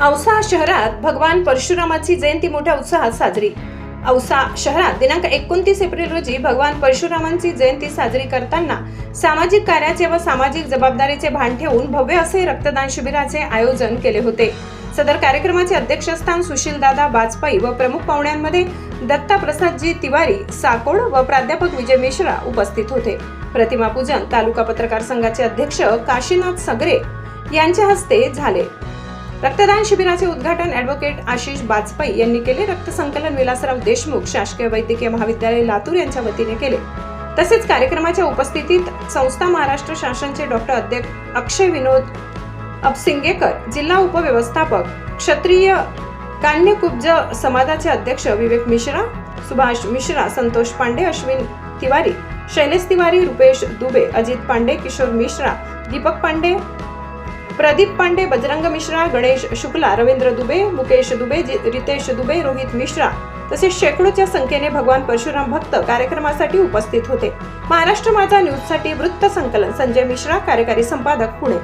औसा शहरात भगवान परशुरामाची जयंती मोठ्या उत्साहात साजरी. औसा शहरात दिनांक एकोणतीस एप्रिल रोजी भगवान परशुरामांची जयंती साजरी करताना सामाजिक कार्याचे व सामाजिक जबाबदारीचे भान ठेवून भव्य असे रक्तदान शिबिराचे आयोजन केले होते. सदर कार्यक्रमाचे अध्यक्षस्थान सुशीलदादा बाजपाई व प्रमुख पाहुण्यांमध्ये दत्ता प्रसादजी तिवारी साकोड व प्राध्यापक विजय मिश्रा उपस्थित होते. प्रतिमा पूजन तालुका पत्रकार संघाचे अध्यक्ष काशीनाथ सगरे यांच्या हस्ते झाले. रक्तदान शिबिराचे उद्घाटन ॲडव्होकेट आशिष बाजपाई यांनी केले. रक्तसंकलन विलासराव देशमुख शासकीय वैद्यकीय महाविद्यालय लातूर यांच्या वतीने केले. तसेच कार्यक्रमाच्या उपस्थितीत संस्था महाराष्ट्र शासनचे डॉक्टर अध्यक्ष अक्षय विनोद अपसिंगेकर जिल्हा उपव्यवस्थापक क्षत्रिय कान्यकुब्ज समाजाचे अध्यक्ष विवेक मिश्रा सुभाष मिश्रा संतोष पांडे अश्विन तिवारी शैलेश तिवारी रुपेश दुबे अजित पांडे किशोर मिश्रा दीपक पांडे प्रदीप पांडे बजरंग मिश्रा गणेश शुक्ला रवींद्र दुबे मुकेश दुबे रितेश दुबे रोहित मिश्रा तसेच शेकडोच्या संख्येने भगवान परशुराम भक्त कार्यक्रमासाठी उपस्थित होते. महाराष्ट्र माझा न्यूजसाठी वृत्त संकलन संजय मिश्रा कार्यकारी संपादक पुणे.